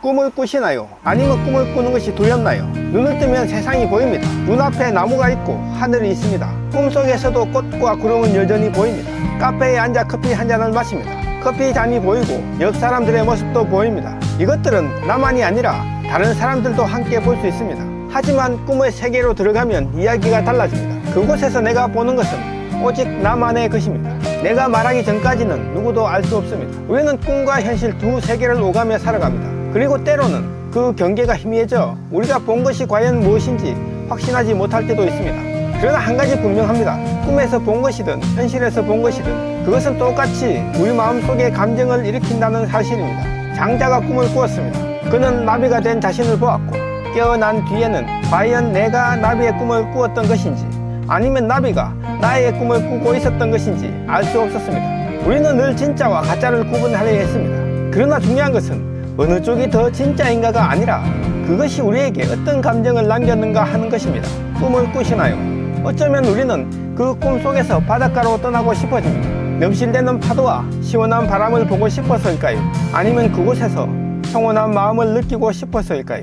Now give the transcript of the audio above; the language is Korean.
꿈을 꾸시나요? 아니면 꿈을 꾸는 것이 두렵나요? 눈을 뜨면 세상이 보입니다. 눈앞에 나무가 있고 하늘이 있습니다. 꿈속에서도 꽃과 구름은 여전히 보입니다. 카페에 앉아 커피 한 잔을 마십니다. 커피 잔이 보이고 옆 사람들의 모습도 보입니다. 이것들은 나만이 아니라 다른 사람들도 함께 볼 수 있습니다. 하지만 꿈의 세계로 들어가면 이야기가 달라집니다. 그곳에서 내가 보는 것은 오직 나만의 것입니다. 내가 말하기 전까지는 누구도 알 수 없습니다. 우리는 꿈과 현실 두 세계를 오가며 살아갑니다. 그리고 때로는 그 경계가 희미해져 우리가 본 것이 과연 무엇인지 확신하지 못할 때도 있습니다. 그러나 한 가지 분명합니다. 꿈에서 본 것이든 현실에서 본 것이든 그것은 똑같이 우리 마음속에 감정을 일으킨다는 사실입니다. 장자가 꿈을 꾸었습니다. 그는 나비가 된 자신을 보았고 깨어난 뒤에는 과연 내가 나비의 꿈을 꾸었던 것인지 아니면 나비가 나의 꿈을 꾸고 있었던 것인지 알 수 없었습니다. 우리는 늘 진짜와 가짜를 구분하려 했습니다. 그러나 중요한 것은 어느 쪽이 더 진짜인가가 아니라 그것이 우리에게 어떤 감정을 남겼는가 하는 것입니다. 꿈을 꾸시나요? 어쩌면 우리는 그 꿈 속에서 바닷가로 떠나고 싶어집니다. 넘실대는 파도와 시원한 바람을 보고 싶어서일까요? 아니면 그곳에서 평온한 마음을 느끼고 싶어서일까요?